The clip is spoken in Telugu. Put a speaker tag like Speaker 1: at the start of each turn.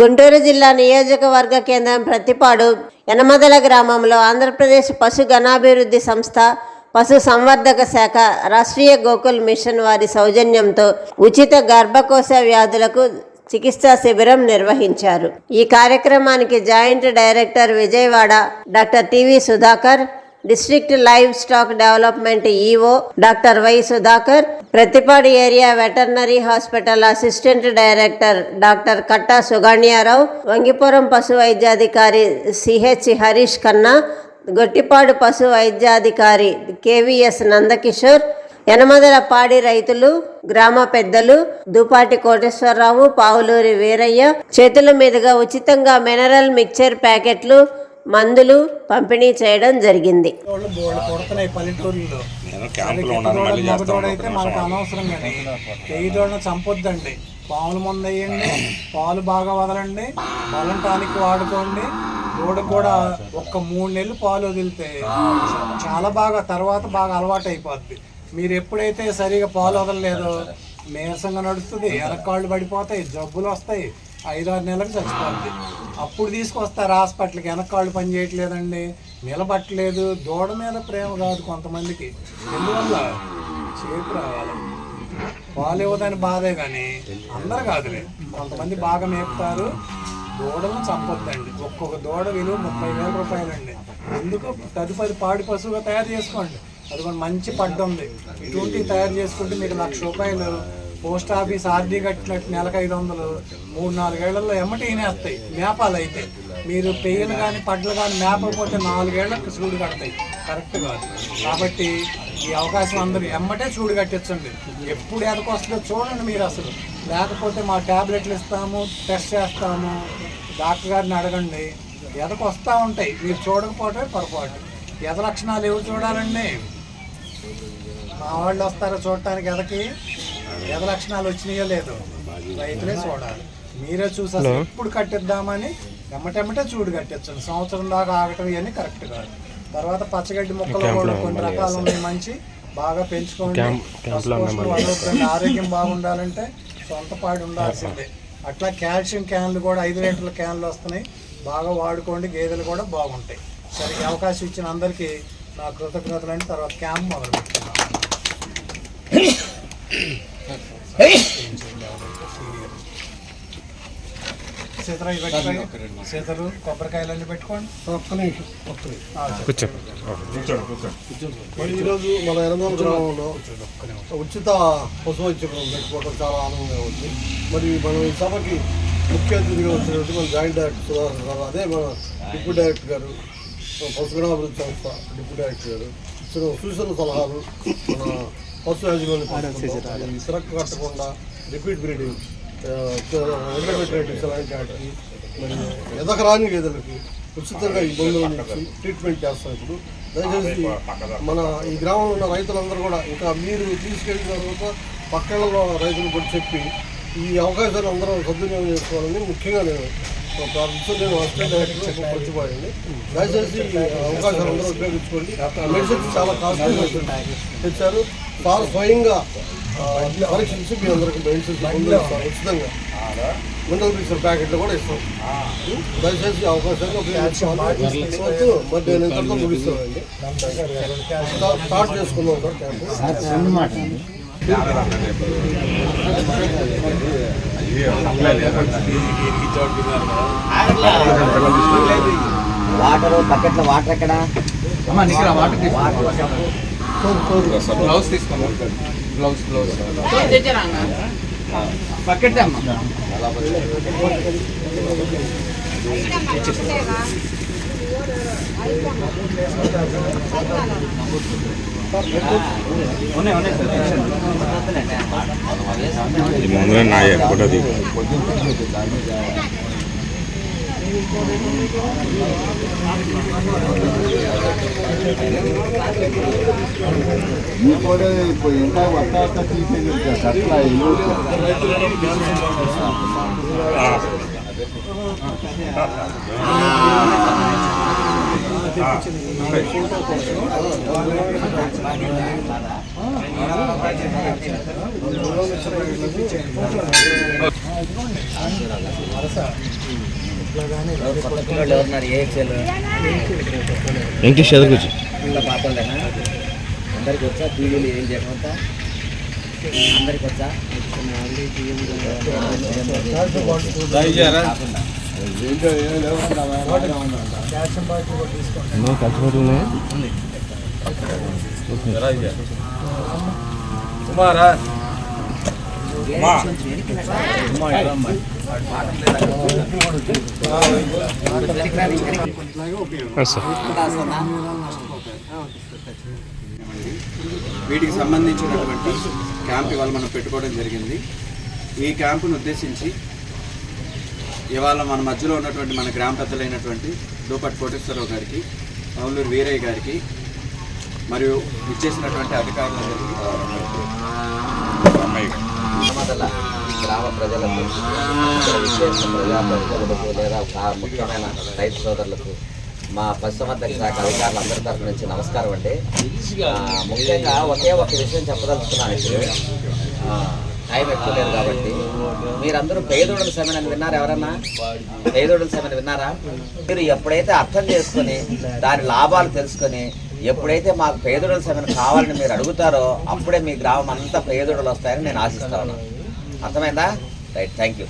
Speaker 1: గుంటూరు జిల్లా నియోజకవర్గ కేంద్రం ప్రతిపాడు యనమదల గ్రామంలో ఆంధ్రప్రదేశ్ పశు గణాభివృద్ధి సంస్థ పశు సంవర్ధక శాఖ రాష్ట్రీయ గోకుల్ మిషన్ వారి సౌజన్యంతో ఉచిత గర్భకోశ వ్యాధులకు చికిత్సా శిబిరం నిర్వహించారు. ఈ కార్యక్రమానికి joint director Vijayawada doctor T V Sudhakar district livestock development E O doctor Y Sudhakar Prathipadu area veterinary hospital assistant director doctor Katta సుగాణ్యారావు Vangipuram పశు వైద్యాధికారి సిహెచ్ హరీష్ ఖన్నా గొట్టిపాడు పశు వైద్యాధికారి కేవీఎస్ నందకిషోర్ యనమదల పాడి రైతులు గ్రామ పెద్దలు దుపాటి కోటేశ్వరరావు పావులూరి వీరయ్య చేతుల మీదుగా ఉచితంగా మినరల్ మిక్చర్ ప్యాకెట్లు మందులు పంపిణీ చేయడం జరిగింది.
Speaker 2: పల్లెటూరులో
Speaker 3: క్యాంపులో ఉన్నాను మళ్ళీ చేస్తాను
Speaker 2: మగదోడైతే మనకు అనవసరం కానీ చంపొద్దండి. పాముల మందు వేయండి పాలు బాగా వదలండి బలం టానిక్ వాడుకోండి దూడకు కూడా ఒక్క మూడు నెలలు పాలు వదిలితే చాలా బాగా తర్వాత బాగా అలవాటు అయిపోద్ది మీరు ఎప్పుడైతే సరిగా పాలు వదలలేదో నీరసంగా నడుస్తుంది ఎనకాళ్ళు పడిపోతాయి జబ్బులు వస్తాయి ఐదారు నెలలకు చచ్చిపోద్ది. అప్పుడు తీసుకొస్తారు హాస్పిటల్కి. వెనకాళ్ళు పని చేయట్లేదండి. నిలబట్టలేదు. దూడ మీద ప్రేమ కాదు కొంతమందికి. ఎందువల్ల? చేతి రావాలి. పాలు ఇవ్వదని బాధే కానీ అందరు కాదులే. కొంతమంది బాగా మేపుతారు. దూడలు చంపొద్దండి. ఒక్కొక్క దూడ విలువ ముప్పై వేల రూపాయలండి. ఎందుకు తదుపరి పాడి పశువుగా తయారు చేసుకోండి. అది కూడా మంచి పడ్డ ఉంది. ఇటువంటివి తయారు చేసుకుంటే మీకు లక్ష రూపాయలు పోస్ట్ ఆఫీస్ ఆర్డీ కట్టినట్టు నెలకు ఐదు వందలు మూడు నాలుగేళ్ళలో ఎమ్మటి వేస్తాయి మేపాలు అయితే మీరు పెయ్యలు కానీ పడ్లు కానీ మేపకపోతే నాలుగేళ్ళకు చూడు కడతాయి. కరెక్ట్ కాదు. కాబట్టి ఈ అవకాశం అందరూ ఎమ్మటే చూడు కట్టించండి. ఎప్పుడు ఎదకొస్తుందో చూడండి మీరు అసలు. లేకపోతే మా ట్యాబ్లెట్లు ఇస్తాము టెస్ట్ చేస్తాము. డాక్టర్ గారిని అడగండి. ఎదకు వస్తూ ఉంటాయి. మీరు చూడకపోవటమే పొరపాటు. ఎద లక్షణాలు ఏవి చూడాలండి. మా వాళ్ళు వస్తారో చూడటానికి ఎదకి? ఎద లక్షణాలు వచ్చినాయో లేదో రైతులే చూడాలి. మీరే చూసి అసలు ఎప్పుడు కట్టిద్దామని ఎమ్మటెమ్మటే చూడు కట్టించండి. సంవత్సరం దాకా ఆగటం ఇవన్నీ కరెక్ట్ కాదు. తర్వాత పచ్చగడ్డి మొక్కలు కూడా కొన్ని రకాలు ఉన్నాయి మంచి బాగా పెంచుకోండి. ఆరోగ్యం బాగుండాలంటే సొంత పాడి ఉండాల్సిందే. అట్లా కాల్షియం క్యాన్లు కూడా ఐదు లీటర్ల క్యాన్లు వస్తున్నాయి. బాగా వాడుకోండి గేదెలు కూడా బాగుంటాయి. సరే అవకాశం ఇచ్చిన అందరికీ నా కృతజ్ఞతలు అంటే తర్వాత క్యాంప్ మొదలు పెట్టుకున్నాం సీతలు పెట్టుకోండి. సీతలు కొబ్బరికాయలు అన్ని పెట్టుకోండి. ఒక్క నిమిషం ఒక్క నిమిషం.
Speaker 4: మరి ఈరోజు మన ఎనమల గ్రామంలో ఉచిత పశు వైద్యం పెట్టుకోవడం చాలా ఆనందంగా ఉంది. మరి మనం ఈ సభకి ముఖ్య అతిథిగా వచ్చినటువంటి మన జాయింట్ డైరెక్టర్ సుధాకర్ గారు అదే మన డిప్యూటీ డైరెక్టర్ గారు మన పశుగణాభివృద్ధి సంస్థ డిప్యూటీ డైరెక్టర్ గారు ఇచ్చిన సూచన సలహాలు మన పశు యాజమాన్య సిరక్ కట్టకుండా రిపీట్ బ్రీడింగ్ ఎండబెట్టేటివ్స్ అలాంటి వాటికి మరి ఎదకరాని గేదెలకి ఉచితంగా ఈ ఇచ్చి ట్రీట్మెంట్ చేస్తాం ఇప్పుడు. దయచేసి మన ఈ గ్రామంలో ఉన్న రైతులందరూ కూడా ఇంకా మీరు తీసుకెళ్ళిన తర్వాత పక్కలలో రైతులు కూడా చెప్పి ఈ అవకాశాన్ని అందరూ సద్వినియోగం చేసుకోవాలని ముఖ్యంగా నేను ప్రార్థిస్తూ నేను అసిస్టెంట్ డైరెక్టర్ ప్రతిపాడండి దయచేసి అవకాశాలు అందరూ ఉపయోగించుకోండి మెడిసిన్స్ చాలా కాస్ట్లీ తెచ్చారు సార్ స్వయంగా ఆ, మీ అందరికి మెడిసిన్స్ ఉచితంగా మినరల్ మిక్సర్ ప్యాకెట్లు కూడా ఇస్తాం దయచేసి అవకాశాన్ని ఉపయోగించుకోవాలి మరి నేను ముగిస్తానండి స్టార్ట్ చేసుకుందాం సార్ క్యాంపు
Speaker 5: వాటర్ బకెట్లో వాటర్ ఎక్కడ
Speaker 6: తీసుకోమా గ్లౌస్ గ్లౌస్ బకెట్. అమ్మా
Speaker 3: ముందు నాయ ఫోటో దిగు
Speaker 5: ఈ ఫోటో ఇప్పుడు ఎంత వస్తా
Speaker 7: వస్తా తీసేది
Speaker 5: అట్లా ఇల్లు వెంకటేష్ చదువు అందరికి వచ్చా? టీవీలు ఏం చేయకుండా అందరికి వచ్చా?
Speaker 8: వీటికి సంబంధించినటువంటి క్యాంప్ ఇవాళ మనం పెట్టుకోవడం జరిగింది. ఈ క్యాంపును ఉద్దేశించి ఇవాళ మన మధ్యలో ఉన్నటువంటి మన గ్రామ పెద్దలైనటువంటి దూపట్ కోటేశ్వరరావు గారికి పౌలూరు వీరయ్య గారికి మరియు ఇచ్చేసినటువంటి అధికారులందరికీ
Speaker 5: గ్రామ ప్రజలకు విశేష ప్రజాప్రతినిధులకు లేదా ముఖ్యమైన రైతు సోదరులకు మా పశుసంవర్ధక శాఖ అధికారులందరి తరఫు నుంచి నమస్కారం అండి ముఖ్యంగా ఒకే ఒక విషయం చెప్పదలుచుకున్నాను ఇప్పుడు. టైం ఎక్కువ లేదు కాబట్టి మీరందరూ పేదోడుల సమయాన్ని విన్నారా ఎవరన్నా? పేదోడుల సమయాన్ని విన్నారా? మీరు ఎప్పుడైతే అర్థం చేసుకొని దాని లాభాలు తెలుసుకొని ఎప్పుడైతే మాకు పేదోడుల సమయం కావాలని మీరు అడుగుతారో అప్పుడే మీ గ్రామం అంతా పేదోడులు వస్తాయని నేను ఆశిస్తాను అర్థమైందా? Right thank you